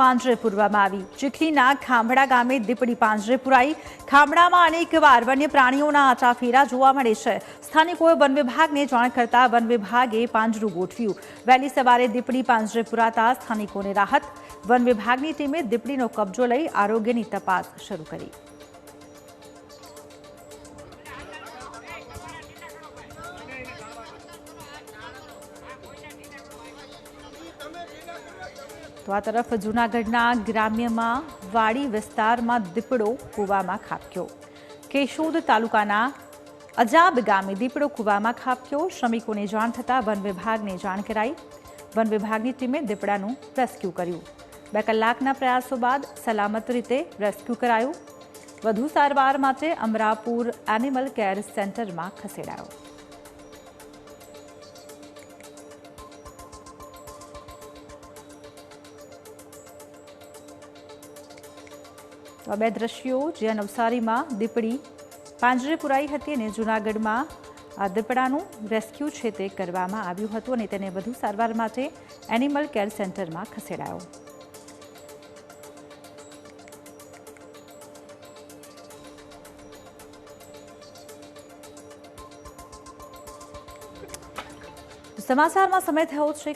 પાંજરે પૂરવામાં આવી. ચીખલીના ખાંભડા ગામે દીપડી પાંજરે પુરાઈ. ખાંભડામાં અનેકવાર વન્ય પ્રાણીઓના આચાફેરા જોવા મળે છે. સ્થાનિકોએ વન વિભાગને જાણ કરતા વન વિભાગે પાંજરું ગોઠવ્યું. વહેલી સવારે દીપડી પાંજરે પુરાતા સ્થાનિકોને રાહત. વન વિભાગની ટીમે દીપડીનો કબજો લઈ આરોગ્યની તપાસ શરૂ કરી. તો આ તરફ જૂનાગઢના ગ્રામ્યમાં વાડી વિસ્તારમાં દીપડો કૂવામાં ખાબક્યો. કેશોદ તાલુકાના અજાબ ગામે દીપડો કૂવામાં ખાબક્યો. શ્રમિકોને જાણ થતાં વન વિભાગને જાણ કરાઈ. વન વિભાગની ટીમે દીપડાનું રેસ્ક્યુ કર્યું. બે કલાકના પ્રયાસો બાદ સલામત રીતે રેસ્ક્યુ કરાયું. વધુ સારવાર માટે અમરાપુર એનિમલ કેર સેન્ટરમાં ખસેડાયો. તો આ બે દ્રશ્યો જ્યાં નવસારીમાં દીપડી પાંજરે પુરાઈ હતી અને જૂનાગઢમાં આ દીપડાનું રેસ્ક્યુ છે તે કરવામાં આવ્યું હતું અને તેને વધુ સારવાર માટે એનિમલ કેર સેન્ટરમાં ખસેડાયો. સમાચારમાં સમય થયો છે